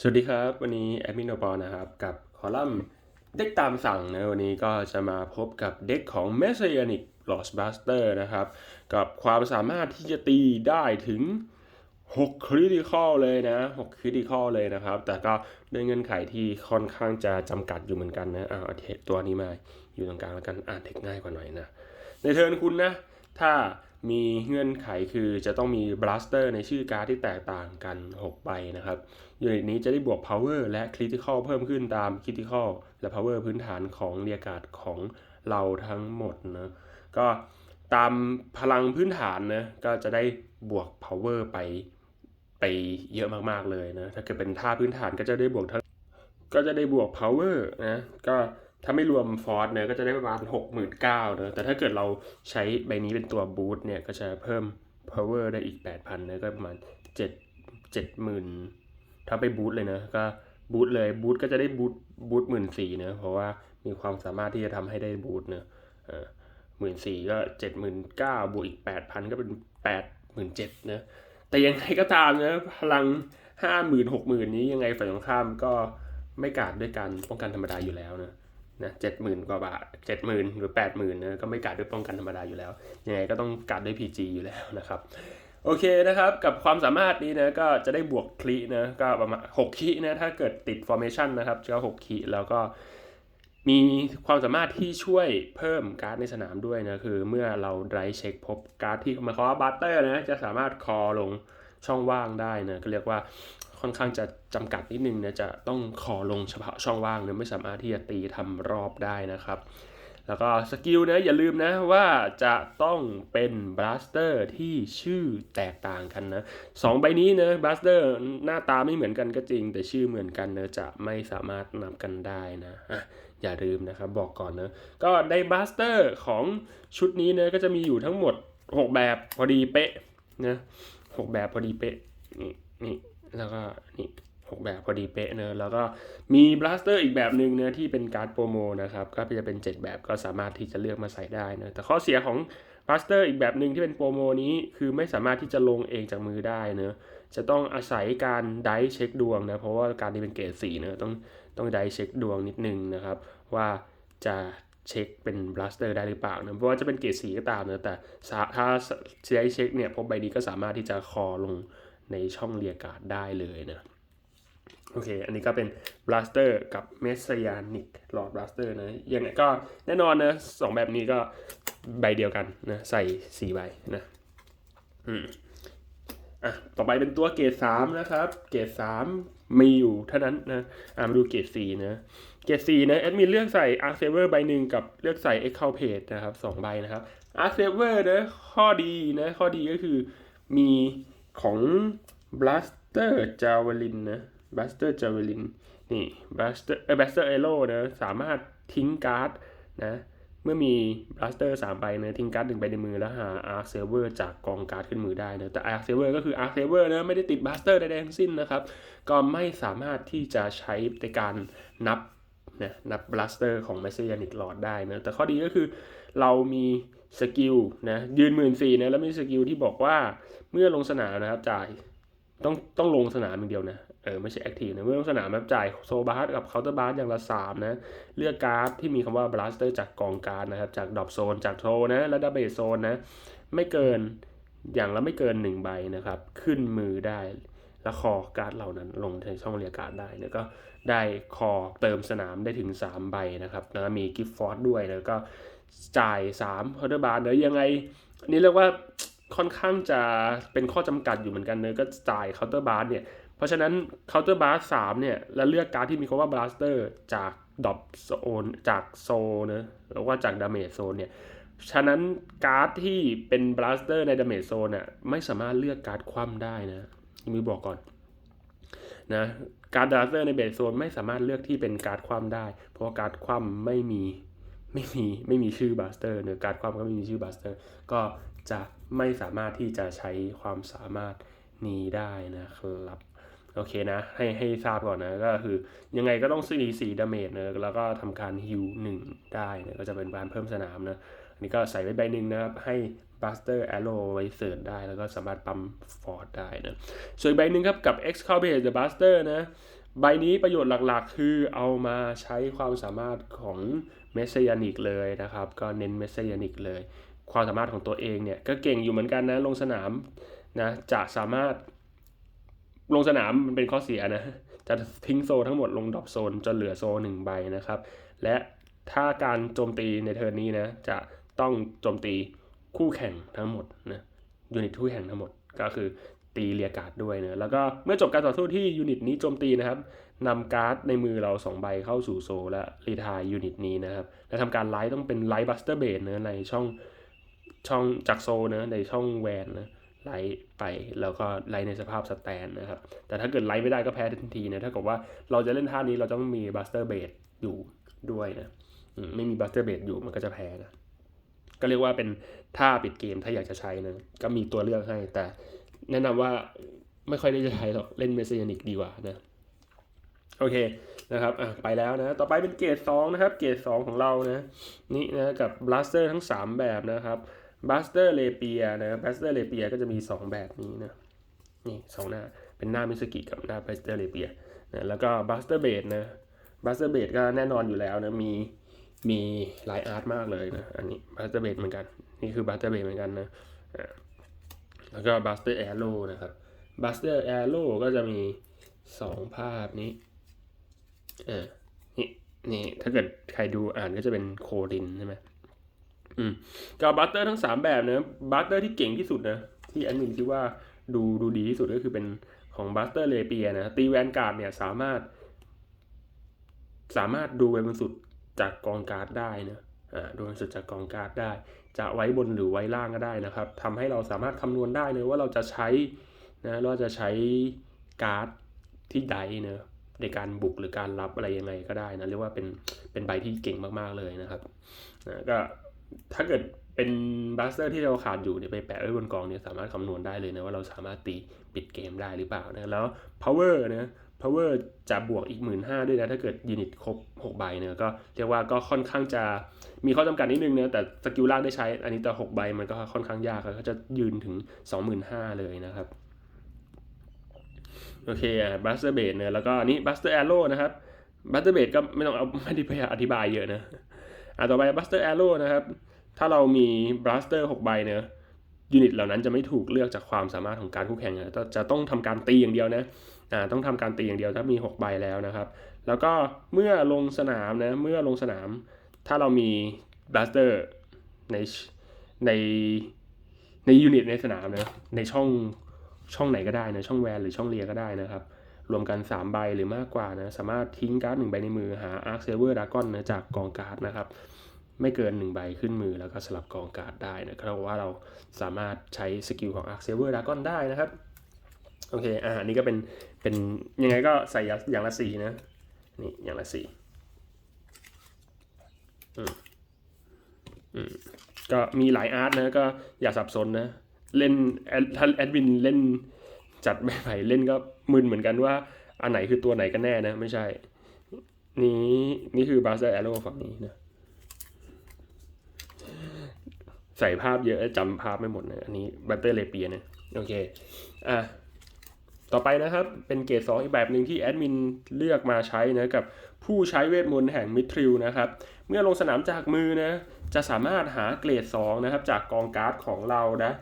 สวัสดีครับ วันนี้แอดมินโอปอนะครับ กับคอลัมน์เด็กตามสั่งนะวันนี้ก็จะมาพบกับเด็กของ Messianic Lost Buster นะครับ กับความสามารถที่จะตีได้ถึง 6 คริติคอลเลยนะ 6 คริติคอลเลยนะครับ แต่ก็ด้วยเงื่อนไขที่ค่อนข้างจะจำกัดอยู่เหมือนกันนะอ่าเอาเทตัวนี้มาอยู่ตรงกลางแล้วกันอ่านเทคง่ายกว่าหน่อยนะ ในเทิร์นคุณนะ ถ้ามีเงื่อนไขคือจะต้องมีบลัสเตอร์ในชื่อการ์ดที่แตกต่างกัน 6 ใบนะครับยูนิตนี้จะได้บวก power และ critical เพิ่มขึ้นตาม critical และ power พื้นฐานของเรียการ์ดของเราทั้งหมดนะก็ตามพลังพื้นฐานนะก็จะได้บวก power ไปไปเยอะมากๆเลยนะถ้าเกิดเป็นท่าพื้นฐานก็จะได้บวกเท่าก็จะได้บวก power นะก็ ถ้าไม่รวมฟอร์สเนี่ยก็จะได้ประมาณ 69,000เนะแต่ถ้าเกิดเราใช้ใบนี้เป็นตัวบูทเนี่ยก็จะเพิ่ม power ได้อีก 8,000นะก็ประมาณ 7 70,000 ถ้าไปบูทเลยนะก็บูทเลยบูทก็จะได้บูทบูทหมื่นสี่เนะเพราะว่ามีความสามารถที่จะทำให้ได้บูทนะหมื่นสี่ก็เจ็ดหมื่นเก้าบวกอีกแปดพันก็เป็นแปดหมื่นเจ็ดนะแต่ยังไงก็ตามนะพลังห้าหมื่นหกหมื่นนี้ยังไงฝ่ายตรงข้ามก็ไม่กาดด้วยการป้องกันธรรมดาอยู่แล้วนะ นะเจ็ดหมื่นกว่าบาทเจ็ดหมื่นหรือแปดหมื่นนะก็ไม่กาดด้วยป้องกันธรรมดาอยู่แล้ว ยังไงก็ต้องกาดด้วย PG อยู่แล้วนะครับ โอเคนะครับ กับความสามารถนี้นะก็จะได้บวกคลีนะก็ประมาณ6คีนะถ้าเกิดติด formation นะครับจะ6คีแล้วก็มีความสามารถที่ช่วยเพิ่มการ์ดในสนามด้วยนะ คือเมื่อเราไดรเช็คพบการ์ดที่มายความว่าบัตเตอร์นะจะสามารถคอลงช่องว่างได้นะก็เรียกว่า ค่อนข้างจะจำกัดนิดนึงนะจะต้องคอลงเฉพาะช่องว่างเนะไม่สามารถที่จะตีทำรอบได้นะครับแล้วก็สกิลนะอย่าลืมนะว่าจะต้องเป็นบลัสเตอร์ที่ชื่อแตกต่างกันนะสองใบนี้นะบลัสเตอร์หน้าตาไม่เหมือนกันก็จริง แต่ชื่อเหมือนกันนะจะไม่สามารถนับกันได้นะอะอย่าลืมนะครับบอกก่อนนะก็ได้บลัสเตอร์ของชุดนี้นะก็จะมีอยู่ทั้งหมด 6 แบบพอดีเป๊ะนะหกแบบพอดีเป๊ะนี่นี่ แล้วก็นี่หกแบบพอดีเป๊ะเนอะแล้วก็มีบลัสเตอร์อีกแบบหนึ่งเนะที่เป็นการ์ดโปรโมนะครับก็จะเป็น 7 แบบก็สามารถที่จะเลือกมาใส่ได้นะแต่ข้อเสียของบลัสเตอร์อีกแบบหนึ่งที่เป็นโปรโมนี้คือไม่สามารถที่จะลงเองจากมือได้เนะจะต้องอาศัยการไดเช็คดวงนะเพราะว่าการที่เป็นเกรดสีเนะต้องต้องไดเช็คดวงนิดนึงนะครับว่าจะเช็คเป็นบลัสเตอร์ได้หรือเปล่านะเพราะว่าจะเป็นเกรดสีก็ตามนะแต่ถ้าใช้เช็คเนี่ยพบใบนี้ก็สามารถที่จะคอลง ในช่องเรียกการ์ดได้เลยนะโอเค อันนี้ก็เป็น blaster กับ messianic lord blaster นะ ยังไงก็แน่นอนนะสองแบบนี้ก็ใบเดียวกันนะ ใส่สี่ใบนะ อืม อะ ต่อไปเป็นตัวเกรดสามนะครับ เกรดสามมีอยู่เท่านั้นนะ อ่ามาดูเกรดสี่นะ เกรดสี่นะแอดมินเลือกใส่ arc saver ใบหนึ่งกับเลือกใส่ excel page นะครับสองใบนะครับ arc saver นะข้อดีนะ ข้อดีก็คือมี ของ blaster javelin นะ blaster javelin นี่ blaster เออ blaster arrow นะสามารถทิ้งการ์ดนะเมื่อมี blaster 3ใบนะทิ้งการ์ดหนึ่งใบในมือแล้วหา arc saver จากกองการ์ดขึ้นมือได้นะแต่ arc saver ก็คือ arc saver นะไม่ได้ติด blaster ใดๆทั้งสิ้นนะครับ ก็ไม่สามารถที่จะใช้ในการนับนะนับ blaster ของ messianic lord ได้นะแต่ข้อดีก็คือเรามี สกิลนะยืนหมื่นสี่นะแล้วมีสกิลที่บอกว่าเมื่อลงสนามนะครับจ่ายต้องต้องลงสนามอย่างเดียวนะเออไม่ใช่แอคทีฟนะเมื่อลงสนามแบบจ่ายโซบาร์กับเคาน์เตอร์บาร์อย่างละ3นะเลือกการ์ดที่มีคำว่าบลัสเตอร์จากกองการ์ดนะครับจากดรอปโซนจากโทนะและดับเบิลโซนนะไม่เกินอย่างละไม่เกิน 1 ใบนะครับ ขึ้นมือได้แล้วคอการ์ดเหล่านั้นลงในช่องเรียกการ์ดได้แล้วก็ได้คอเติมสนามได้ถึง 3 ใบนะครับแล้วมีกิฟต์ฟอร์ดด้วยแล้วก็ จ่าย3เคาน์เตอร์บาร์เนอะยังไงนี่เรียกว่าค่อนข้างจะเป็นข้อจำกัดอยู่เหมือนกันเนอะก็จ่ายเคาน์เตอร์บาร์เนี่ย เพราะฉะนั้นเคาน์เตอร์บาร์สามเนี่ยแล้วเลือกการ์ดที่มีคำว่าบลัสเตอร์จากดอปโซนจากโซนะหรือว่าจากดาเมจโซนเนี่ยฉะนั้นการ์ดที่เป็นบลัสเตอร์ในดาเมจโซนน่ะไม่สามารถเลือกการ์ดคว่ำได้นะมีบอกก่อนนะการ์ดบลัสเตอร์ในเบสโซนไม่สามารถเลือกที่เป็นการ์ดคว่ำได้ เพราะว่าการ์ดคว่ำไม่มี ไม่มีไม่มีชื่อบัสเตอร์เนอการ์ดคว่ำก็ไม่มีชื่อบัสเตอร์ก็จะไม่สามารถที่จะใช้ความสามารถนี้ได้นะครับโอเคนะ ให้ให้ทราบก่อนนะ ก็คือยังไงก็ต้องสีสีดาเมจนะแล้วก็ทำการฮิวหนึ่งได้นะก็จะเป็นการเพิ่มสนามนะ อันนี้ก็ใส่ไว้ใบหนึ่งนะครับ ให้บัสเตอร์แอโรไว้เสิร์ชได้ แล้วก็สามารถปั๊มฟอร์ดได้นะ ส่วนใบหนึ่งครับ กับ X c o u b a t e the Buster นะ ใบนี้ประโยชน์หลักๆ คือเอามาใช้ความสามารถของ เมสเซยานิกเลยนะครับ ก็เน้นเมสเซยานิกเลย ความสามารถของตัวเองเนี่ยก็เก่งอยู่เหมือนกันนะลงสนามนะจะสามารถลงสนามมันเป็นข้อเสียนะ จะทิ้งโซทั้งหมดลงดรอปโซนจนเหลือโซหนึ่งใบนะครับ และถ้าการโจมตีในเทิร์นนี้นะจะต้องโจมตีคู่แข่งทั้งหมดนะยูนิตคู่แข่งทั้งหมดก็คือตีเรียการ์ดด้วยนะแล้วก็เมื่อจบการต่อสู้ที่ยูนิตนี้โจมตีนะครับ นำการ์ดในมือเรา 2 ใบเข้าสู่โซลและรีทายยูนิตนี้นะครับและทำการไลท์ต้องเป็นไลท์บัสเตอร์เบดนะในช่องช่องจากโซลนะในช่องแวนนะไลท์ไปแล้วก็ไลท์ในสภาพสแตนนะครับ แต่ถ้าเกิดไลท์ไม่ได้ก็แพ้ทันทีนะถ้ากับว่าเราจะเล่นท่านี้เราต้องมีบัสเตอร์เบดอยู่ด้วยนะไม่มีบัสเตอร์เบดอยู่มันก็จะแพ้นะก็เรียกว่าเป็นท่าปิดเกมถ้าอยากจะใช้นะก็มีตัวเลือกให้แต่แนะนำว่าไม่ค่อยได้จะใช้หรอกเล่นเมสเซนิกดีกว่านะ โอเคนะครับอะไปแล้วนะ ต่อไปเป็นเกรด2นะครับ เกรด2 ของเรานะนี่นะกับบลัสเตอร์ทั้ง 3 แบบนะครับบัสเตอร์เลเปียนะบัสเตอร์เลเปียก็จะมี 2 แบบนี้นะนี่สองหน้าเป็นหน้ามิสกิกับหน้าบัสเตอร์เลเปียนะแล้วก็บัสเตอร์เบดนะบัสเตอร์เบดก็แน่นอนอยู่แล้วนะมีมีหลายอาร์ตมากเลยนะอันนี้บัสเตอร์เบดเหมือนกัน นี่คือบัสเตอร์เบดเหมือนกันนะแล้วก็บัสเตอร์แอโร่นะครับบัสเตอร์แอโร่ก็จะมีสองภาพนี้ อ่านี่นี่ถ้าเกิดใครดูอ่านก็จะเป็นโคดินใช่ไหมอืมก็บัสเตอร์ทั้งสามแบบนะบัสเตอร์ที่เก่งที่สุดนะที่แอดมินคิดว่าดูดูดีที่สุดก็คือเป็นของบัสเตอร์เลเปียนะตีแวนการ์ดเนี่ยสามารถ สามารถดูเวนบนสุดจากกองการ์ดได้นะอ่าโดนสุดจากกองการ์ดได้ จะไว้บนหรือไว้ล่างก็ได้นะครับทำให้เราสามารถคำนวณได้เลยว่าเราจะใช้นะเราจะใช้การ์ดที่ใดเนะ ในการบุกหรือการรับอะไรยังไงก็ได้นะเรียกว่าเป็นเป็นใบที่เก่งมากๆเลยนะครับนะก็ถ้าเกิดเป็นบัสเตอร์ที่เราขาดอยู่เนี่ยไปแปะไว้บนกองเนี่ยสามารถคำนวณได้เลยนะว่าเราสามารถตีปิดเกมได้หรือเปล่านะแล้ว power นะ power จะบวกอีก 1 5ื่นด้วยนะถ้าเกิดยูนิตครบ6ใบเนี่ยก็เรียกว่าก็ค่อนข้างจะมีข้อจำกัดนิดนึงนะแต่สกิลล่างได้ใช้อันนี้แต่6ใบมันก็ค่อนข้างยากก็จะยืนถึง 25,000 เลยนะครับ โอเคอะบัสเตอร์เบดเนี่ยแล้วก็อันนี้บัสเตอร์แอโร่นะครับบัสเตอร์เบดก็ไม่ต้องเอาไม่ได้ไปอธิบายเยอะนะอะต่อไปบัสเตอร์แอโร่นะครับ ถ้าเรามีบัสเตอร์6ใบเนี่ยยูนิตเหล่านั้นจะไม่ถูกเลือกจากความสามารถของการคู่แข่งนะจะต้องทำการตีอย่างเดียวนะอ่าต้องทำการตีอย่างเดียวถ้ามี 6 ใบแล้วนะครับ แล้วก็เมื่อลงสนามนะเมื่อลงสนาม ถ้าเรามีบัสเตอร์ในในในยูนิตในสนามนะในช่อง ช่องไหนก็ได้นะช่องแวนหรือช่องเลียก็ได้นะครับ รวมกัน 3 ใบหรือมากกว่านะสามารถทิ้งการ์ดหนึ่งใบในมือหาอาร์คเซเวอร์ดากอนนะจากกองการ์ดนะครับ ไม่เกิน 1 ใบขึ้นมือแล้วก็สลับกองการ์ดได้นะครับว่าเราสามารถใช้สกิลของ Arc Saver Dragon ได้นะครับโอเคอ่านนี้ก็เป็นเป็นยังไงก็ใส่อย่างละสี่นะนี่อย่างละสี่อืมอืมก็มีหลายอาร์ตนะก็อย่าสับสนนะ เล่นถ้าแอดมินเล่นจัดไม่ไหวเล่นก็มึนเหมือนกันว่า อันไหนคือตัวไหนกันแน่นะ ไม่ใช่ นี้นี่คือบาสเตอร์แอโร่ฝั่งนี้นะ ใส่ภาพเยอะจำภาพไม่หมดนะ อันนี้บัตเตอร์เลเปียนะ โอเค อะ ต่อไปนะครับ เป็นเกรด2อีกแบบหนึ่งที่แอดมินเลือกมาใช้นะกับผู้ใช้เวทมนต์แห่งมิทริลนะครับ เมื่อลงสนามจากมือนะ จะสามารถหาเกรด2นะครับจากกองการ์ดของเรานะ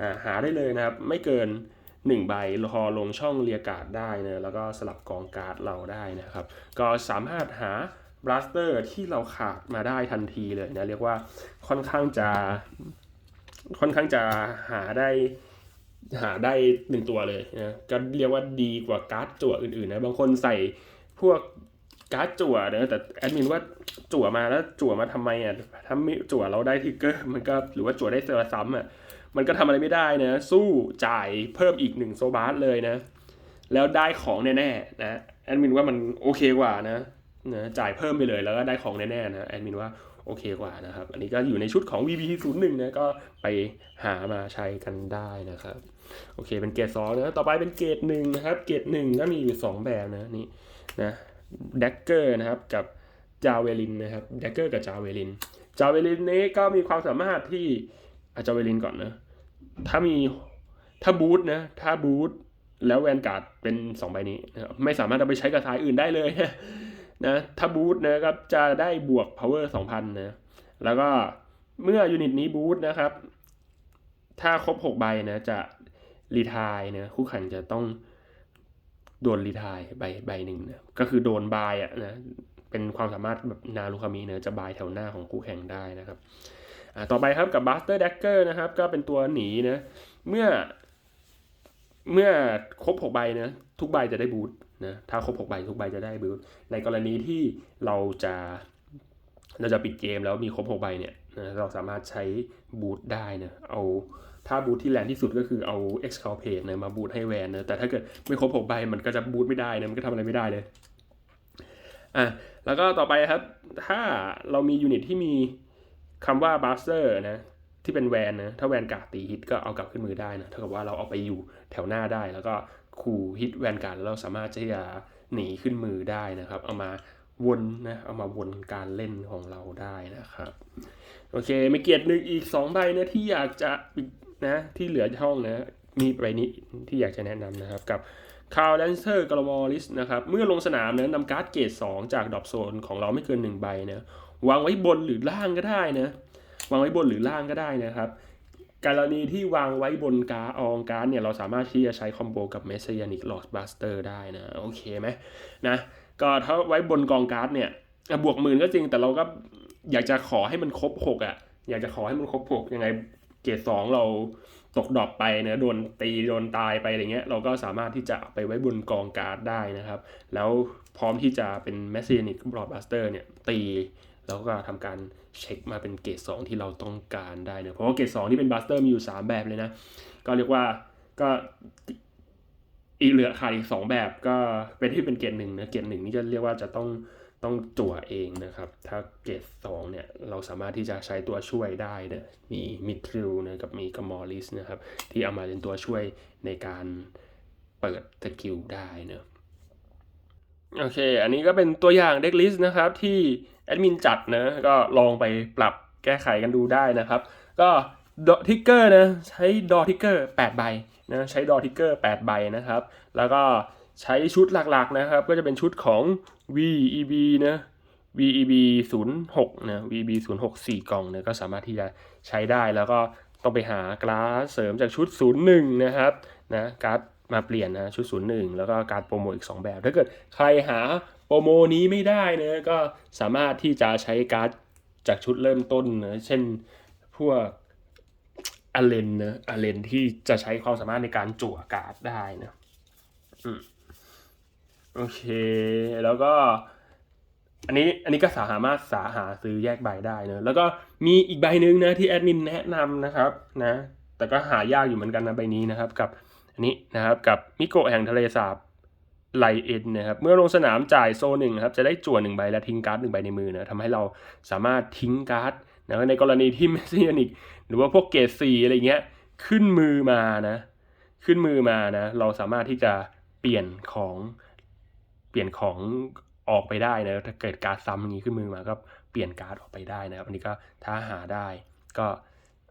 หาหาได้เลยนะครับ ไม่เกิน 1 ใบพอลงช่องเรียการ์ดได้นะแล้วก็สลับกองการ์ดเราได้นะครับ ก็สามารถหาบลัสเตอร์ที่เราขาดมาได้ทันทีเลยนะ เรียกว่าค่อนข้างจะค่อนข้างจะหาได้หาได้หนึ่งตัวเลยนะก็เรียกว่าดีกว่าการ์ดจั่วอื่นๆนะบางคนใส่พวกการ์ดจั่วนะแต่แอดมินว่าจั่วมาแล้วจั่วมาทำไมอะถ้าไม่จั่วเราได้ทิกเกอร์มันก็หรือว่าจั่วได้เซอร์ซ้ำอะ มันก็ทำอะไรไม่ได้นะ สู้จ่ายเพิ่มอีกหนึ่งโซบาร์เลยนะ แล้วได้ของแน่ๆนะแอดมินว่ามันโอเคกว่านะนะจ่ายเพิ่มไปเลยแล้วก็ได้ของแน่ๆนะแอดมินว่าโอเคกว่านะครับ อันนี้ก็อยู่ในชุดของ VP 0 1นะก็ไปหามาใช้กันได้นะครับ โอเคเป็นเกรดสองนะต่อไปเป็นเกรดหนึ่งนะครับ เกรดหนึ่งก็มีอยู่ 2 แบบนะนี่นะแดกเกอร์นะครับกับจาเวลินนะครับแดกเกอร์กับจาเวลินจาเวลินนี้ก็มีความสามารถที่อาจาเวลินก่อนนะ ถ้ามีถ้าบูทนะ ถ้าบูทแล้วแวนการ์ดเป็นสองใบนี้นะไม่สามารถเอาไปใช้กับสายอื่นได้เลยนะถ้าบูทนะครับจะได้บวก power 2,000นะแล้วก็เมื่อยูนิตนี้บูทนะครับ ถ้าครบ 6 ใบนะจะรีทายนะคู่แข่งจะต้องโดนรีทายใบใบหนึ่งนะก็คือโดนบายอะนะเป็นความสามารถแบบนารุคามิเนะจะบายแถวหน้าของคู่แข่งได้นะครับ ต่อไปครับกับ Buster Dagger นะครับ ก็เป็นตัวหนีนะ เมื่อ เมื่อครบ 6 ใบนะ ทุกใบจะได้บูทนะ ถ้าครบ 6 ใบ ทุกใบจะได้บูทในกรณีที่เราจะเราจะปิดเกมแล้วมีครบ 6 ใบเนี่ยนะเราสามารถใช้บูทได้นะ เอาถ้าบูทที่แรงที่สุดก็คือเอา e x c a l p a t e นะมาบูทให้แวนนะ แต่ถ้าเกิดไม่ครบ 6 ใบมันก็จะบูทไม่ได้นะ มันก็ทำอะไรไม่ได้เลย อะ แล้วก็ต่อไปครับ ถ้าเรามียูนิตที่มี คำว่า buster นะที่เป็นแวนนะถ้าแวนกาตีฮิตก็เอากลับขึ้นมือได้นะเท่ากับว่าเราเอาไปอยู่แถวหน้าได้ แล้วก็ขู่ฮิตแวนการ์ดแล้วเราสามารถที่จะหนีขึ้นมือได้นะครับ เอามาวนนะเอามาวนการเล่นของเราได้นะครับ โอเคไม่เกียรติหนึ่งอีก2ใบนะที่อยากจะนะที่เหลือช่องนะมีใบนี้ที่อยากจะแนะนำนะครับกับคาร์แลนเซอร์กรมอลิสนะครับเมื่อลงสนามนะนำการ์ดเกรด2จากดรอปโซนของเราไม่เกิน 1 ใบนะ วางไว้บนหรือล่างก็ได้นะ วางไว้บนหรือล่างก็ได้นะครับ กรณีที่วางไว้บนการ์อองการเนี่ยเราสามารถที่จะใช้คอมโบกับเมสเซียนิกลอสบัสเตอร์ได้นะ โอเคไหมนะก็ถ้าไว้บนกองการ์ดเนี่ยบวกหมื่นก็จริงแต่เราก็อยากจะขอให้มันครบหกอะ อยากจะขอให้มันครบหกยังไงเกรดสองเราตกดรอปไปนะโดนตีโดนตายไปอะไรเงี้ยเราก็สามารถที่จะไปไว้บนกองการ์ดได้นะครับ แล้วพร้อมที่จะเป็นแมสซีนิกบลอดบัสเตอร์เนี่ยตี แล้วก็ทำการเช็คมาเป็นเกรดสองที่เราต้องการได้นะเพราะว่าเกรดสองที่เป็นบัสเตอร์มีอยู่ 3 แบบเลยนะ ก็เรียกว่าก็อีกเหลือขาดอีก2แบบก็เป็นที่เป็นเกรดหนึ่งนะเกรดหนึ่งนี่จะเรียกว่าจะต้องต้องจั่วเองนะครับ ถ้าเกรดสองเนี่ยเราสามารถที่จะใช้ตัวช่วยได้นะมีมิทริลนะกับมีกมอลิสนะครับ ที่เอามาเป็นตัวช่วยในการเปิดสกิลได้เนะ โอเค อันนี้ก็เป็นตัวอย่างเด็กลิสต์นะครับที่แอดมินจัดนะ ก็ลองไปปรับแก้ไขกันดูได้นะครับ ก็ดอทิกเกอร์นะใช้ดอทิกเกอร์8ใบนะใช้ดอทิกเกอร์8ใบนะครับ แล้วก็ใช้ชุดหลักๆนะครับ ก็จะเป็นชุดของ VEB นะ VEB 06นะ VEB 06 4 กล่องนะก็สามารถที่จะใช้ได้แล้วก็ต้องไปหากราสเสริมจากชุด 01 นะครับนะกร์ด มาเปลี่ยนนะชุด 01 แล้วก็การโปรโมอีก 2 แบบ ถ้าเกิดใครหาโปรโมนี้ไม่ได้นะก็สามารถที่จะใช้การ์ดจากชุดเริ่มต้นนะเช่นพวกอเลนนะอเลนที่จะใช้ความสามารถในการจั่วการ์ดได้นะอืมโอเค แล้วก็ อันนี้อันนี้ก็สามารถสาหาซื้อแยกใบได้นะแล้วก็มีอีกใบหนึ่งนะที่แอดมินแนะนำนะครับนะ แต่ก็หายากอยู่เหมือนกันนะใบนี้นะครับกับ อันนี้นะครับกับมิโกะแห่งทะเลสาบไลเอ็นนะครับเมื่อลงสนามจ่ายโซหนึ่งครับจะได้จั่วหนึ่งใบและทิ้งการ์ดหนึ่งใบในมือนะทำให้เราสามารถทิ้งการ์ดนะในกรณีที่เมสเซียนิกหรือว่าพวกเกรดซีอะไรเงี้ยขึ้นมือมานะขึ้นมือมานะเราสามารถที่จะเปลี่ยนของเปลี่ยนของออกไปได้นะถ้าเกิดการ์ดซ้ำอย่างนี้ขึ้นมือมาก็เปลี่ยนการ์ดออกไปได้นะครับอันนี้ก็ถ้าหาได้ก็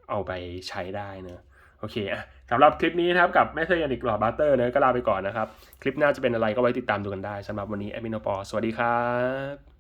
เอาไปใช้ได้นะ โอเคอะสำหรับคลิปนี้นะครับกับแม่เธอร์นิกหลอบัตเตอร์นะก็ลาไปก่อนนะครับ คลิปหน้าจะเป็นอะไรก็ไว้ติดตามดูกันได้สำหรับวันนี้แอมิโนปอสวัสดีครับ